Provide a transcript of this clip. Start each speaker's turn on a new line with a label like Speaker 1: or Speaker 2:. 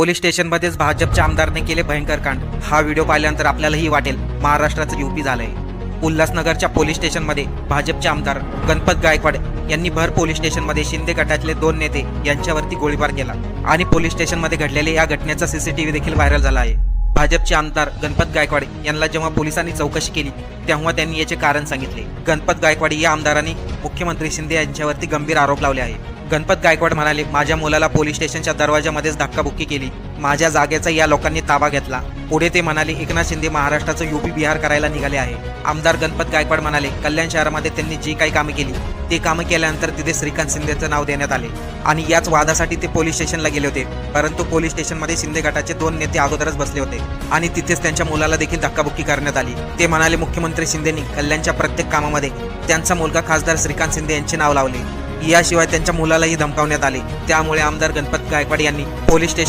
Speaker 1: Police स्टेशनमध्येच भाजपच्या आमदारने केले भयंकर कांड. हा व्हिडिओ पाहिल्यानंतर आपल्यालाही वाटेल महाराष्ट्राचं युपी झालंय. उल्हासनगरच्या पोलीस स्टेशनमध्ये भाजपचे आमदार गणपत गायकवाड यांनी भर पोलीस स्टेशनमध्ये शिंदे गटातले दोन नेते यांच्यावरती गोळीबार केला आणि पोलीस स्टेशनमध्ये घडलेल्या या घटनेचा सीसीटीव्ही देखील व्हायरल झाला आहे. भाजपचे आमदार गणपत गायकवाड यांना जेव्हा पोलिसांनी चौकशी केली तेव्हा त्यांनी याचे कारण सांगितले. गणपत गायकवाड या आमदारांनी मुख्यमंत्री शिंदे यांच्यावरती गंभीर आरोप लावले आहे गणपत गायकवाड म्हणाले माझ्या मुलाला पोलीस स्टेशनच्या दरवाजामध्येच धक्काबुक्की केली. माझ्या जागेचा या लोकांनी ताबा घेतला. पुढे ते म्हणाले एकनाथ शिंदे महाराष्ट्राचं युपी बिहार करायला निघाले आहे. आमदार गणपत गायकवाड म्हणाले कल्याण शहरामध्ये त्यांनी जी काही कामे केली ते कामं केल्यानंतर तिथे श्रीकांत शिंदेचं नाव देण्यात आले. आणि याच वादासाठी ते पोलीस स्टेशनला गेले होते. परंतु पोलीस स्टेशनमध्ये शिंदे गटाचे दोन नेते अगोदरच बसले होते आणि तिथेच त्यांच्या मुलाला देखील धक्काबुक्की करण्यात आली. ते म्हणाले मुख्यमंत्री शिंदेनी कल्याणच्या प्रत्येक कामामध्ये त्यांचा मुलगा खासदार श्रीकांत शिंदे यांचे नाव लावले. याशिवाय त्यांच्या मुलालाही धमकावण्यात आले. त्यामुळे आमदार गणपत गायकवाड यांनी पोलीस स्टेशन